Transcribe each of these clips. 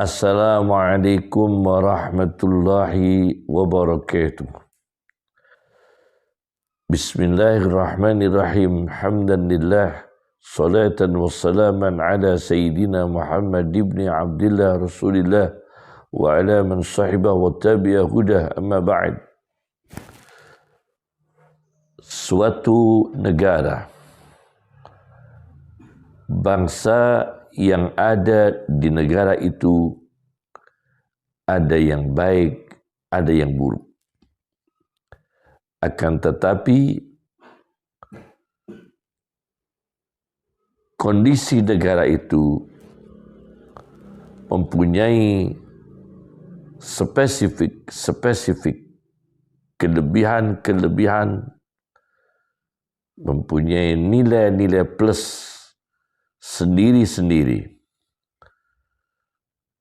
السلام عليكم ورحمة الله وبركاته بسم الله الرحمن الرحيم حمدا لله صلاة وسلاما على سيدنا محمد بن عبد الله رسول الله وعلى من صحبه واتبع هداه أما بعد suatu نجارة bangsa yang ada di negara itu ada yang baik, ada yang buruk. Akan tetapi kondisi negara itu mempunyai spesifik spesifik kelebihan-kelebihan mempunyai nilai-nilai plus sendiri-sendiri.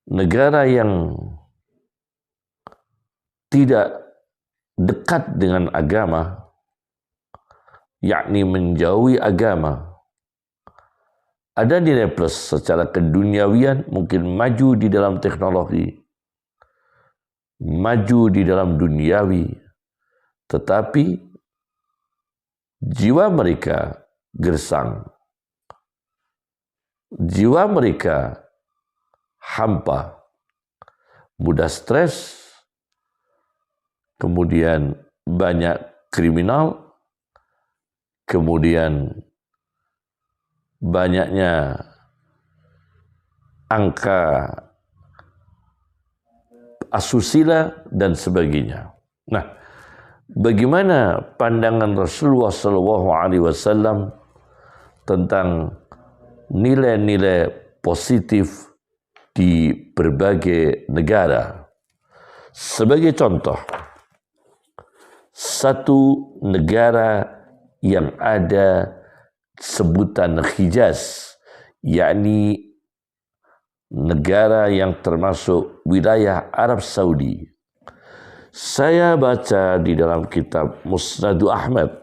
Negara yang tidak dekat dengan agama, yakni menjauhi agama, ada nilai plus secara keduniawian mungkin maju di dalam teknologi, maju di dalam duniawi, tetapi jiwa mereka gersang jiwa mereka hampa, mudah stres, kemudian banyak kriminal, kemudian banyaknya angka asusila dan sebagainya. Nah, bagaimana pandangan Rasulullah SAW tentang nilai-nilai positif di berbagai negara. Sebagai contoh, satu negara yang ada sebutan Hijaz, yakni negara yang termasuk wilayah Arab Saudi. Saya baca di dalam kitab Musnadu Ahmad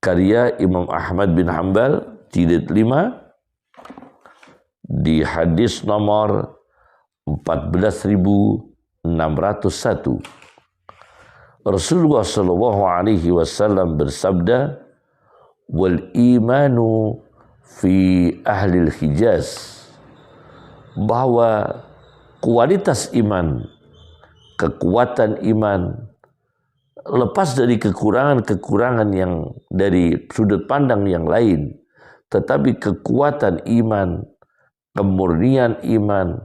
karya Imam Ahmad bin Hanbal jilid 5 di hadis nomor 14601 Rasulullah sallallahu alaihi wasallam bersabda wal imanu fi ahli Hijaz. Bahwa kualitas iman kekuatan iman lepas dari kekurangan-kekurangan yang dari sudut pandang yang lain, tetapi kekuatan iman, kemurnian iman,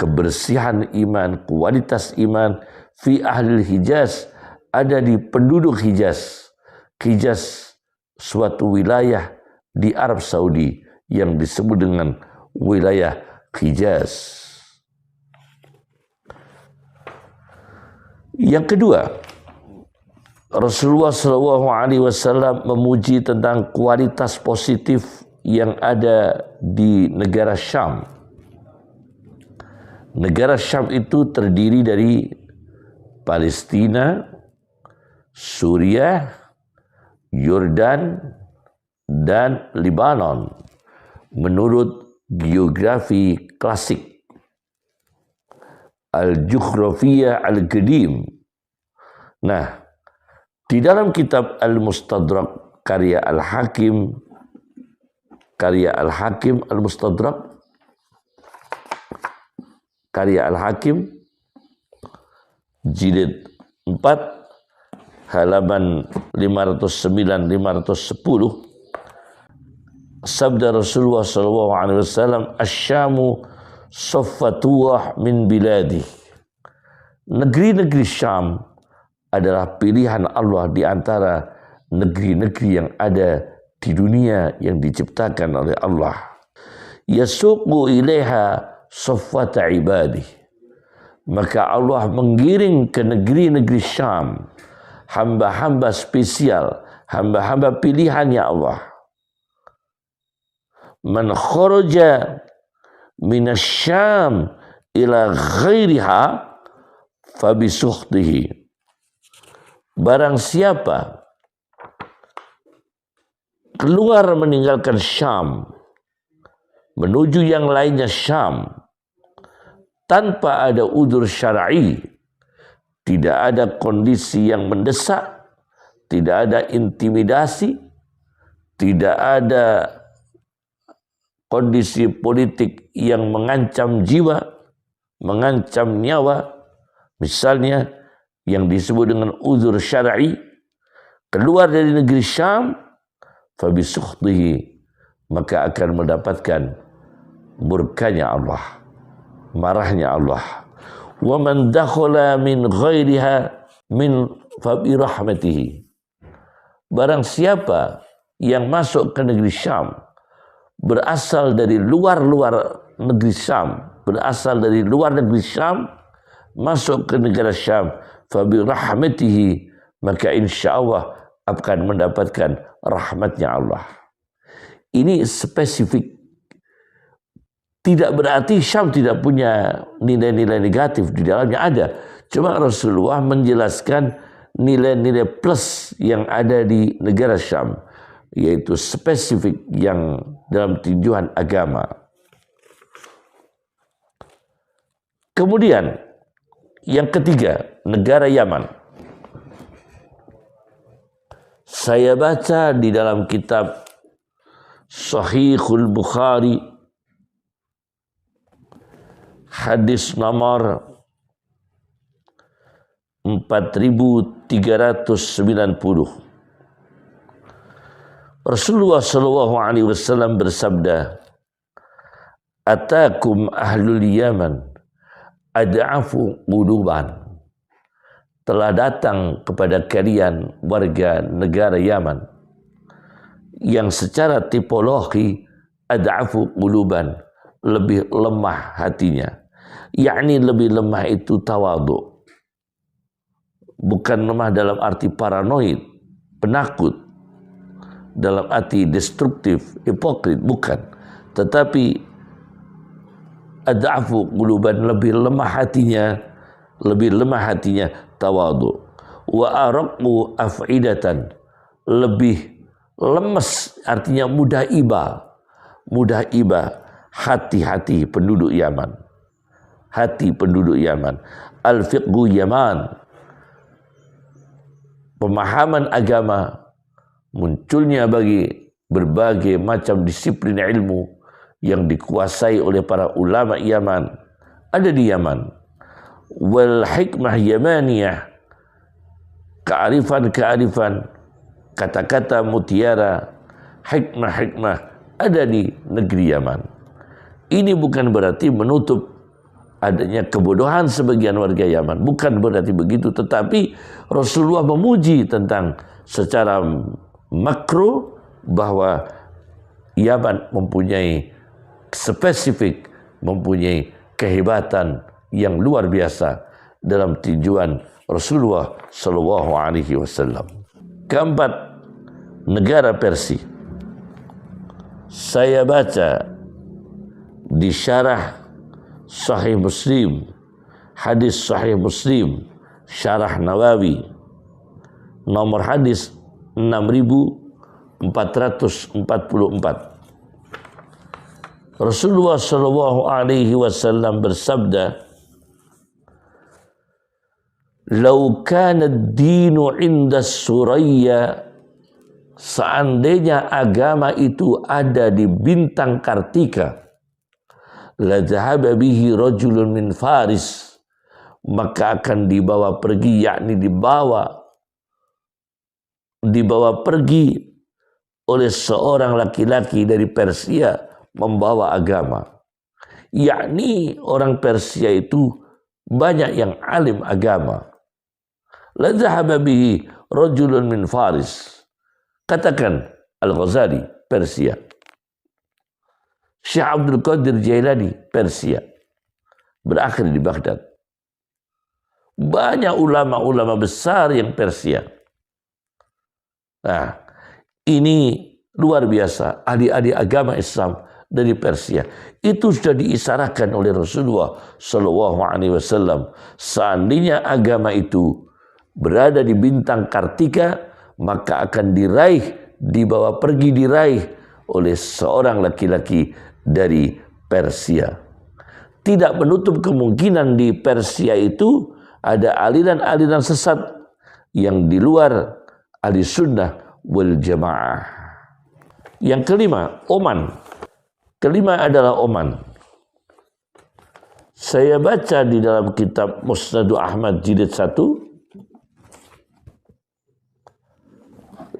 kebersihan iman, kualitas iman fi ahli Hijaz ada di penduduk Hijaz. Hijaz suatu wilayah di Arab Saudi yang disebut dengan wilayah Hijaz. Yang kedua, Rasulullah Shallallahu Alaihi Wasallam memuji tentang kualitas positif yang ada di negara Syam. Negara Syam itu terdiri dari Palestina, Suriah, Yordan, dan Lebanon menurut geografi klasik Al-Jughrafiyah Al-Qadim. Nah, di dalam kitab Al-Mustadrak karya Al-Hakim karya Al-Hakim Al-Mustadrak karya Al-Hakim jilid 4 halaman 509 510 sabda Rasulullah sallallahu alaihi wasallam asyamu saffatuh min biladi. Negeri-negeri Syam adalah pilihan Allah di antara negeri-negeri yang ada di dunia yang diciptakan oleh Allah. Yasuqu ilaiha safwata ibadi. Maka Allah mengiring ke negeri-negeri Syam hamba-hamba spesial, hamba-hamba pilihannya Allah. Man kharaja minasyam ila ghairiha fabisuhtihi Barang siapa keluar meninggalkan Syam menuju yang lainnya Syam tanpa ada udur syar'i tidak ada kondisi yang mendesak tidak ada intimidasi tidak ada kondisi politik yang mengancam jiwa mengancam nyawa. Misalnya yang disebut dengan uzur syar'i keluar dari negeri Syam fabisukhtihi maka akan mendapatkan murkanya Allah marahnya Allah. Wa man dakhala min ghairiha min fabi rahmatihi. Barang siapa yang masuk ke negeri Syam berasal dari luar-luar negeri Syam berasal dari luar negeri Syam masuk ke negara Syam fabi rahmatihi maka insyaallah akan mendapatkan rahmatnya Allah. Ini spesifik. Tidak berarti Syam tidak punya nilai-nilai negatif di dalamnya ada. Cuma Rasulullah menjelaskan nilai-nilai plus yang ada di negara Syam yaitu spesifik yang dalam tinjauan agama. Kemudian yang ketiga, negara Yaman. Saya baca di dalam kitab Sahihul Bukhari hadis nomor 4390 Rasulullah sallallahu alaihi wasallam bersabda, "Atakum ahlul Yaman ad'afu quluban." Telah datang kepada kalian warga negara Yaman yang secara tipologi ad'afu quluban, lebih lemah hatinya. Yakni lebih lemah itu tawadu. Bukan lemah dalam arti paranoid, penakut, dalam arti destruktif, hipokrit, bukan. Tetapi ad'afu quluban lebih lemah hatinya, lebih lemah hatinya tawadu. Wa araqu af'idatan lebih lemes artinya mudah iba. Mudah iba hati-hati penduduk Yaman. Hati penduduk Yaman. Al-fiqhu Yaman. Pemahaman agama munculnya bagi berbagai macam disiplin ilmu yang dikuasai oleh para ulama Yaman ada di Yaman wal hikmah yamaniyah. Kearifan-kearifan kata-kata mutiara hikmah-hikmah ada di negeri Yaman. Ini bukan berarti menutup adanya kebodohan sebagian warga Yaman. Bukan berarti begitu tetapi Rasulullah memuji tentang secara makro bahwa Yaman mempunyai spesifik, mempunyai kehebatan yang luar biasa dalam tinjauan Rasulullah Shallallahu Alaihi Wasallam. Keempat, negara Persia. Saya baca di syarah Sahih Muslim, hadis Sahih Muslim, syarah Nawawi, nomor hadis 6444 Rasulullah sallallahu alaihi wasallam bersabda Lau kana ad-dinu 'inda Suraya seandainya agama itu ada di bintang Kartika la bihi rajulun min Faris maka akan dibawa pergi yakni dibawa dibawa pergi oleh seorang laki-laki dari Persia membawa agama. Yakni orang Persia itu banyak yang alim agama. La bihi rajulun min Faris. Katakan Al-Ghazali, Persia. Syekh Abdul Qadir Jailani, Persia. Berakhir di Baghdad. Banyak ulama-ulama besar yang Persia Nah, ini luar biasa ahli-ahli agama Islam dari Persia. Itu sudah diisarakan oleh Rasulullah Shallallahu Alaihi Wasallam. Seandainya agama itu berada di bintang Kartika, maka akan diraih, dibawa pergi diraih oleh seorang laki-laki dari Persia. Tidak menutup kemungkinan di Persia itu ada aliran-aliran sesat yang di luar ahli sunnah wal jamaah. Yang kelima, Oman. Kelima adalah Oman. Saya baca di dalam kitab Musnadu Ahmad jilid 1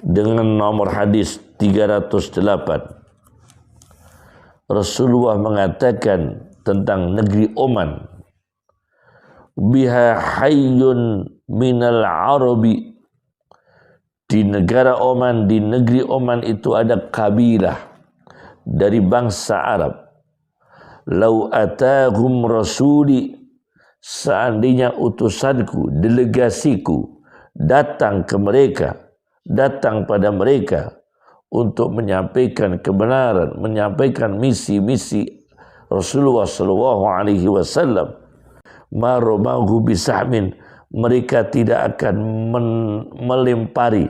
dengan nomor hadis 308. Rasulullah mengatakan tentang negeri Oman. Biha hayyun minal arabi. Di negara Oman, di negeri Oman itu ada kabilah dari bangsa Arab lau atahum rasuli seandainya utusanku delegasiku datang ke mereka datang pada mereka untuk menyampaikan kebenaran menyampaikan misi-misi Rasulullah sallallahu alaihi wasallam. Maromahu bisahmin mereka tidak akan melempari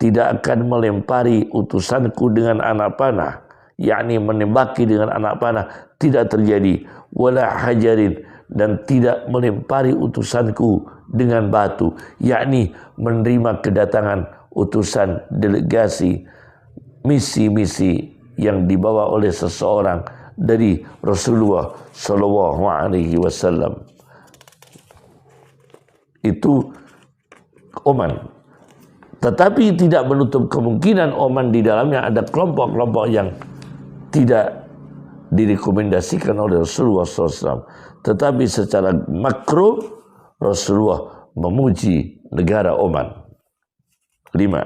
tidak akan melempari utusanku dengan anak panah yakni menembaki dengan anak panah tidak terjadi. Wala hajarin dan tidak melempari utusanku dengan batu yakni menerima kedatangan utusan delegasi misi-misi yang dibawa oleh seseorang dari Rasulullah sallallahu alaihi wasallam itu Oman tetapi tidak menutup kemungkinan Oman di dalamnya ada kelompok-kelompok yang tidak direkomendasikan oleh Rasulullah SAW. Tetapi secara makro Rasulullah memuji negara Oman. Lima.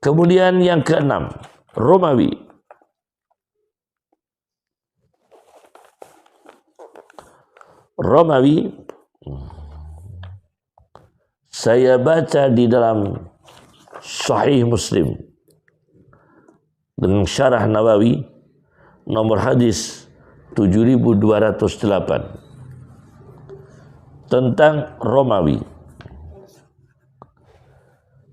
Kemudian yang keenam, Romawi. Romawi saya baca di dalam Sahih Muslim dengan syarah Nawawi nomor hadis 7208 tentang Romawi.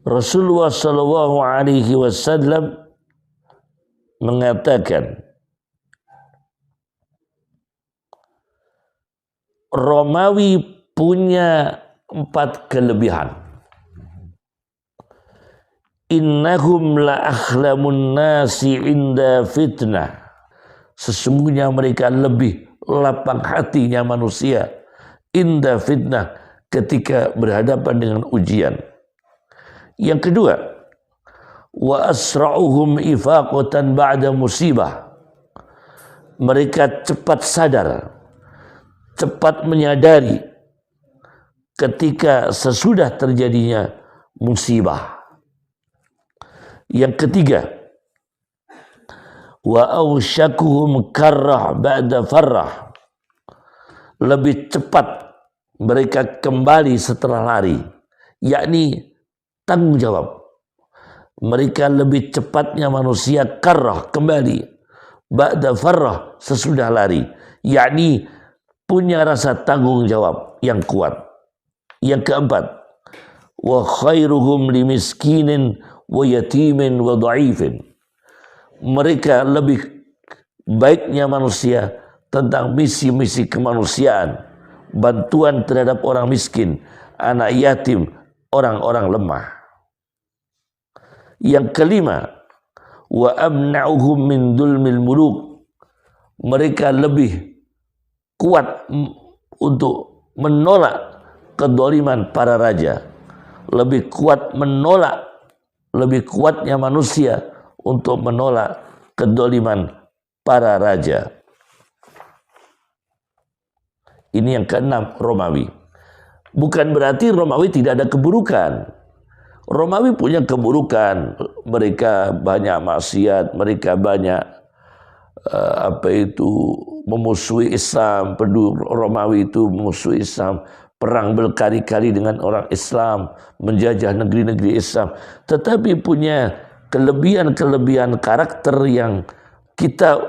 Rasulullah sallallahu alaihi wasallam mengatakan Romawi punya empat kelebihan. Innahum la akhlamun nasi inda fitnah. Sesungguhnya mereka lebih lapang hatinya manusia inda fitnah ketika berhadapan dengan ujian yang kedua wa asra'uhum ifaqatan ba'da musibah mereka cepat sadar cepat menyadari ketika sesudah terjadinya musibah yang ketiga, wa awsyakuhum karrah ba'da farrah. Lebih cepat mereka kembali setelah lari, yakni tanggung jawab. Mereka lebih cepatnya manusia karrah kembali ba'da farrah sesudah lari, yakni punya rasa tanggung jawab yang kuat. Yang keempat, wa khairuhum limiskinin wa yatimin wa dha'ifin. Mereka lebih baiknya manusia tentang misi-misi kemanusiaan, bantuan terhadap orang miskin, anak yatim, orang-orang lemah. Yang kelima, wa amna'uhum min dulmil muluk. Mereka lebih kuat untuk menolak kedoliman para raja. Lebih kuat menolak lebih kuatnya manusia untuk menolak kedoliman para raja. Ini yang keenam Romawi. Bukan berarti Romawi tidak ada keburukan. Romawi punya keburukan. Mereka banyak maksiat, mereka banyak uh, apa itu memusuhi Islam. Penduduk Romawi itu memusuhi Islam perang berkali-kali dengan orang Islam, menjajah negeri-negeri Islam, tetapi punya kelebihan-kelebihan karakter yang kita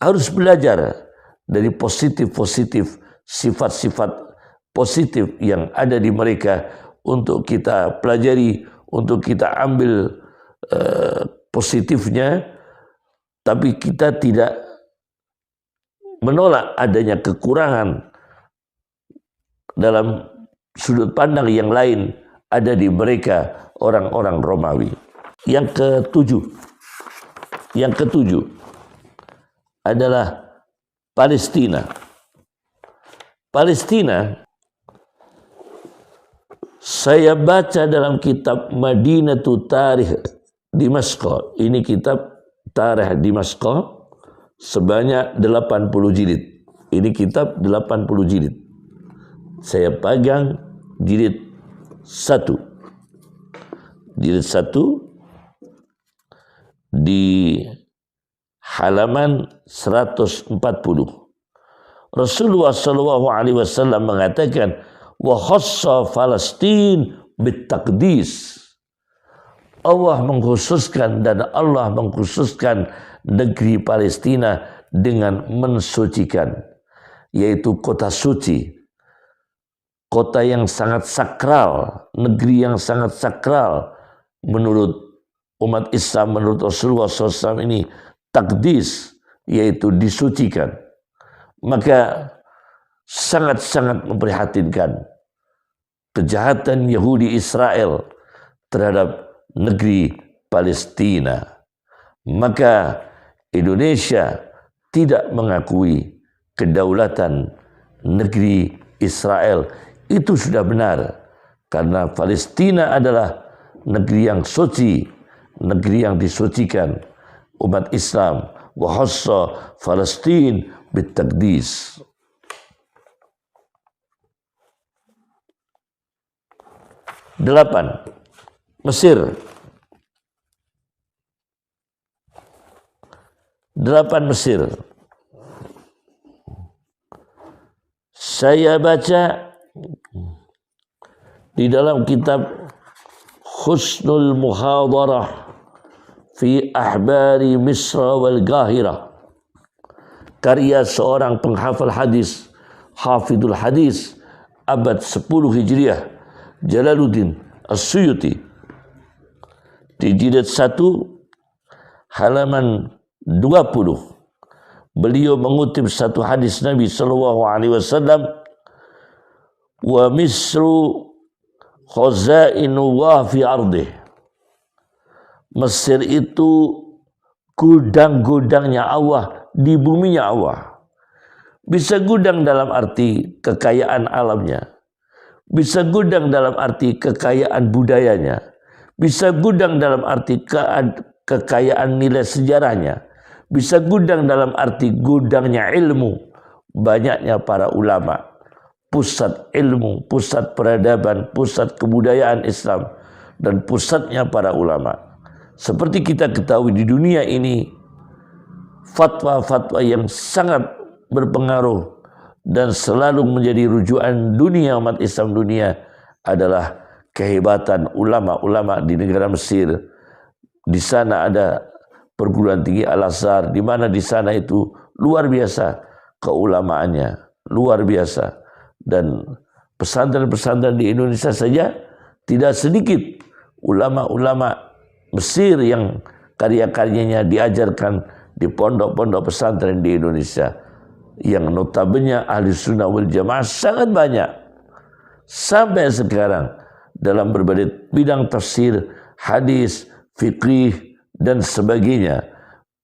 harus belajar dari positif-positif sifat-sifat positif yang ada di mereka untuk kita pelajari, untuk kita ambil uh, positifnya, tapi kita tidak menolak adanya kekurangan dalam sudut pandang yang lain ada di mereka orang-orang Romawi. Yang ketujuh, yang ketujuh adalah Palestina. Palestina saya baca dalam kitab Madinatu Tarikh Dimasko. Ini kitab Tarikh Dimasko sebanyak 80 jilid. Ini kitab 80 jilid. Saya pegang jilid satu. Jilid satu di halaman 140. Rasulullah sallallahu alaihi wasallam mengatakan wa khassa Palestin bitaqdis. Allah mengkhususkan dan Allah mengkhususkan negeri Palestina dengan mensucikan yaitu kota suci kota yang sangat sakral negeri yang sangat sakral. Menurut umat Islam menurut Rasulullah SAW ini takdis yaitu disucikan. Maka sangat-sangat memprihatinkan kejahatan Yahudi Israel terhadap negeri Palestina. Maka Indonesia tidak mengakui kedaulatan negeri Israel. Itu sudah benar. Karena Palestina adalah negeri yang suci, negeri yang disucikan umat Islam. Wahassa Palestin bitaqdis. Delapan, Mesir. Delapan Mesir. Saya baca di dalam kitab Husnul Muhadarah fi Ahbari Misra wal Gahira karya seorang penghafal hadis Hafidul Hadis abad 10 Hijriah Jalaluddin As-Suyuti. Di jilid 1 halaman 20 beliau mengutip satu hadis Nabi sallallahu alaihi wasallam wa misru khazainullah fi ardih Mesir itu gudang-gudangnya Allah di buminya Allah. Bisa gudang dalam arti kekayaan alamnya bisa gudang dalam arti kekayaan budayanya. Bisa gudang dalam arti ke kekayaan nilai sejarahnya. Bisa gudang dalam arti gudangnya ilmu. Banyaknya para ulama. Pusat ilmu, pusat peradaban, pusat kebudayaan Islam. Dan pusatnya para ulama. Seperti kita ketahui di dunia ini. Fatwa-fatwa yang sangat berpengaruh dan selalu menjadi rujukan dunia umat Islam dunia adalah kehebatan ulama-ulama di negara Mesir. Di sana ada perguruan tinggi Al-Azhar di mana di sana itu luar biasa keulamaannya, luar biasa dan pesantren-pesantren di Indonesia saja tidak sedikit ulama-ulama Mesir yang karya-karyanya diajarkan di pondok-pondok pesantren di Indonesia yang notabene ahli sunnah wal jamaah sangat banyak. Sampai sekarang dalam berbagai bidang tafsir, hadis, fikih dan sebagainya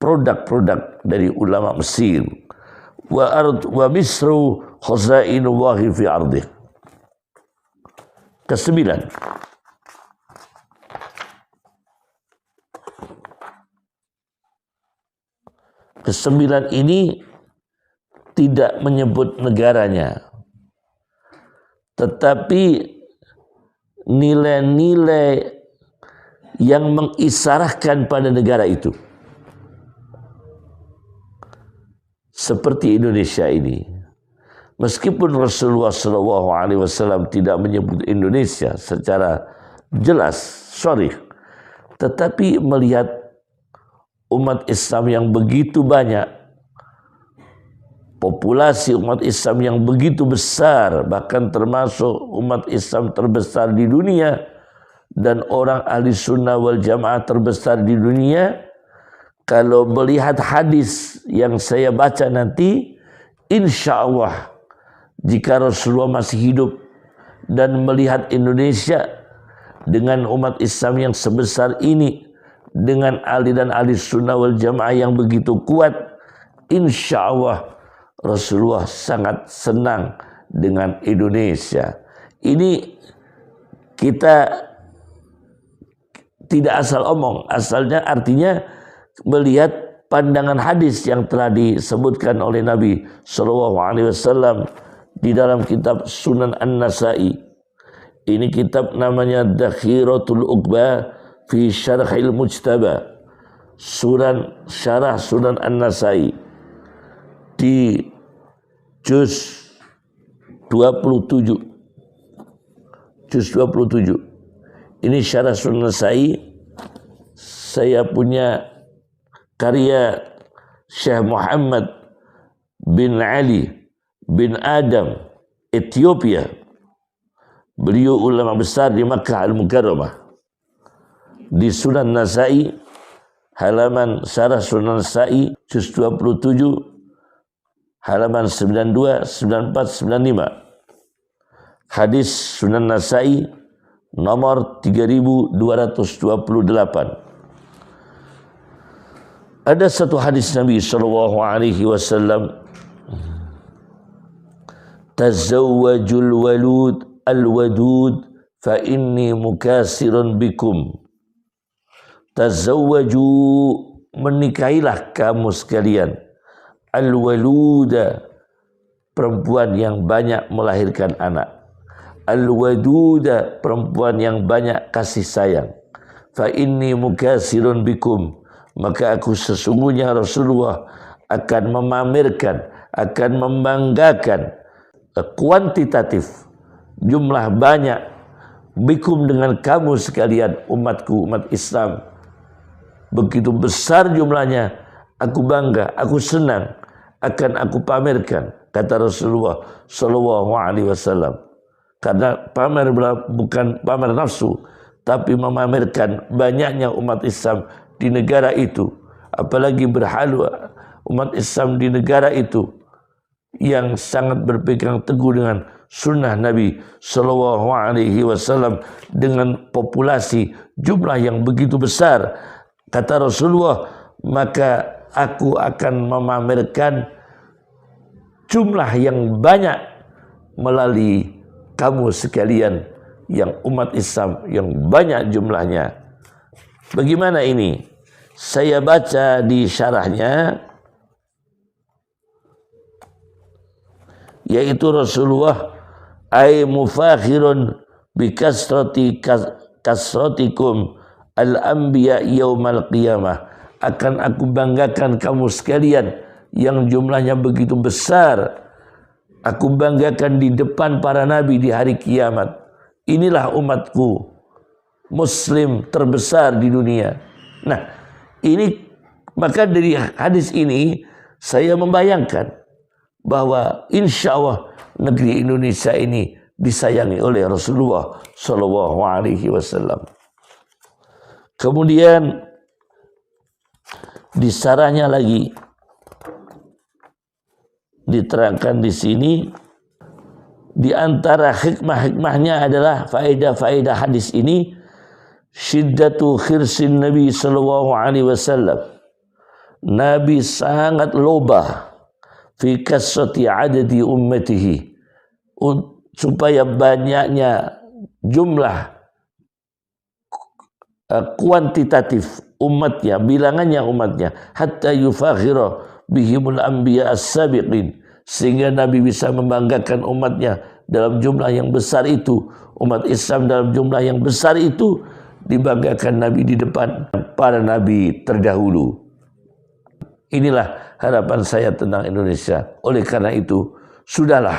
produk-produk dari ulama Mesir. Wa ard wa misru khazainullahi fi ardih kesembilan. Kesembilan ini tidak menyebut negaranya. Tetapi nilai-nilai yang mengisarahkan pada negara itu. Seperti Indonesia ini. Meskipun Rasulullah SAW tidak menyebut Indonesia secara jelas, sorry, tetapi melihat umat Islam yang begitu banyak populasi umat Islam yang begitu besar bahkan termasuk umat Islam terbesar di dunia dan orang ahli sunnah wal jamaah terbesar di dunia kalau melihat hadis yang saya baca nanti insya Allah jika Rasulullah masih hidup dan melihat Indonesia dengan umat Islam yang sebesar ini dengan aliran ahli sunnah wal jamaah yang begitu kuat insya Allah Rasulullah sangat senang dengan Indonesia ini kita tidak asal omong asalnya artinya melihat pandangan hadis yang telah disebutkan oleh Nabi Shallallahu Alaihi Wasallam di dalam kitab Sunan An Nasai. Ini kitab namanya Dakhiratul Uqba fi Syarhil Mujtaba. Sunan Syarah Sunan An Nasai di juz 27 juz 27 ini syarah Sunan Nasai saya punya karya Syekh Muhammad bin Ali bin Adam Ethiopia. Beliau ulama besar di Makkah Al-Mukarramah. Di Sunan Nasai halaman Syarah Sunan Nasai juz 27 halaman 92 94 95. Hadis Sunan Nasai nomor 3228. Ada satu hadis Nabi sallallahu alaihi wasallam Tazawwajul walud al-wadud fa inni mukasirun bikum Tazawwaju menikahilah kamu sekalian al-waluda perempuan yang banyak melahirkan anak. Al-waduda perempuan yang banyak kasih sayang. Fa inni mukasirun bikum maka aku sesungguhnya Rasulullah akan memamerkan, akan membanggakan kuantitatif jumlah banyak bikum dengan kamu sekalian umatku umat Islam. Begitu besar jumlahnya aku bangga aku senang akan aku pamerkan kata Rasulullah sallallahu alaihi wasallam. Karena pamer bukan pamer nafsu tapi memamerkan banyaknya umat Islam di negara itu. Apalagi berhalu umat Islam di negara itu yang sangat berpegang teguh dengan sunnah Nabi Sallallahu Alaihi Wasallam dengan populasi jumlah yang begitu besar. Kata Rasulullah maka aku akan memamerkan jumlah yang banyak melalui kamu sekalian yang umat Islam yang banyak jumlahnya. Bagaimana ini? Saya baca di syarahnya yaitu Rasulullah ay mufakhirun bi kasrati kasratikum al anbiya yaumal qiyamah akan aku banggakan kamu sekalian yang jumlahnya begitu besar. Aku banggakan di depan para nabi di hari kiamat. Inilah umatku muslim terbesar di dunia. Nah ini maka dari hadis ini saya membayangkan bahwa insya Allah negeri Indonesia ini disayangi oleh Rasulullah Shallallahu Alaihi Wasallam. Kemudian disaranya lagi diterangkan di sini di antara hikmah-hikmahnya adalah faedah-faedah hadis ini syiddatu khirsin Nabi sallallahu alaihi wasallam. Nabi sangat loba fi kasrati adadi ummatihi supaya banyaknya jumlah uh, kuantitatif umatnya, bilangannya umatnya hatta yufakhira bihimul anbiya as-sabiqin sehingga Nabi bisa membanggakan umatnya dalam jumlah yang besar itu umat Islam dalam jumlah yang besar itu dibanggakan Nabi di depan para Nabi terdahulu. Inilah harapan saya tentang Indonesia. Oleh karena itu, sudahlah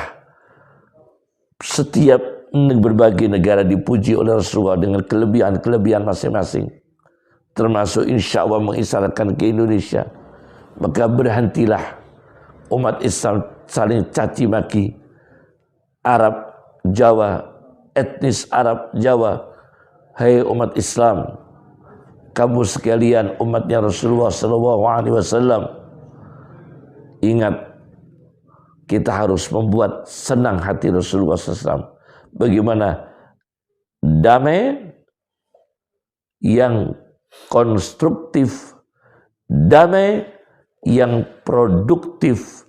setiap berbagai negara dipuji oleh Rasulullah dengan kelebihan-kelebihan masing-masing. Termasuk insya Allah mengisahkan ke Indonesia. Maka berhentilah umat Islam saling caci maki. Arab, Jawa, etnis Arab, Jawa, Hai umat Islam, kamu sekalian umatnya Rasulullah sallallahu alaihi wasallam, ingat kita harus membuat senang hati Rasulullah SAW. Bagaimana damai yang konstruktif, damai yang produktif,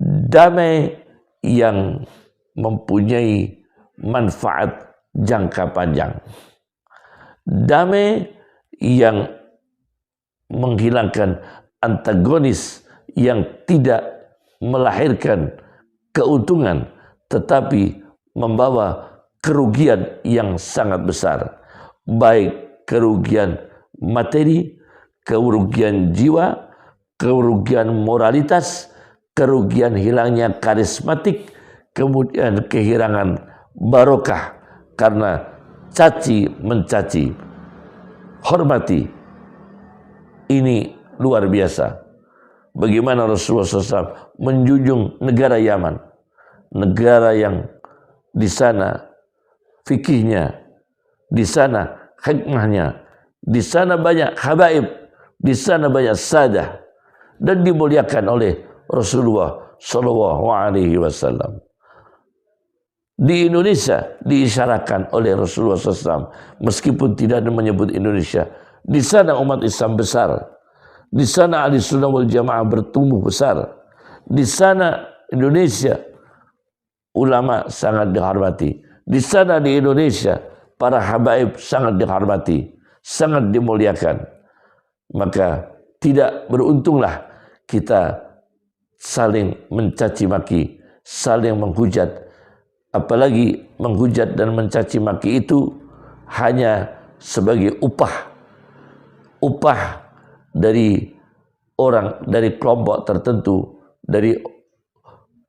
damai yang mempunyai manfaat jangka panjang. Damai yang menghilangkan antagonis yang tidak melahirkan keuntungan tetapi membawa kerugian yang sangat besar baik kerugian materi kerugian jiwa kerugian moralitas kerugian hilangnya karismatik kemudian kehilangan barokah karena caci mencaci. Hormati. Ini luar biasa. Bagaimana Rasulullah SAW menjunjung negara Yaman, negara yang di sana fikihnya, di sana hikmahnya, di sana banyak habaib, di sana banyak sadah dan dimuliakan oleh Rasulullah Shallallahu Alaihi Wasallam. Di Indonesia diisyaratkan oleh Rasulullah SAW meskipun tidak menyebut Indonesia. Di sana umat Islam besar di sana ahli sunnah wal jamaah bertumbuh besar. Di sana Indonesia ulama sangat dihormati. Di sana di Indonesia para habaib sangat dihormati, sangat dimuliakan. Maka tidak beruntunglah kita saling mencaci maki, saling menghujat. Apalagi menghujat dan mencaci maki itu hanya sebagai upah. Upah dari orang dari kelompok tertentu dari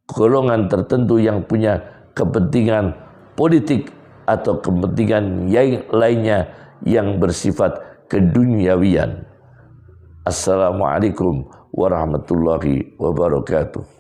golongan tertentu yang punya kepentingan politik atau kepentingan yang lainnya yang bersifat keduniawian. Assalamualaikum warahmatullahi wabarakatuh.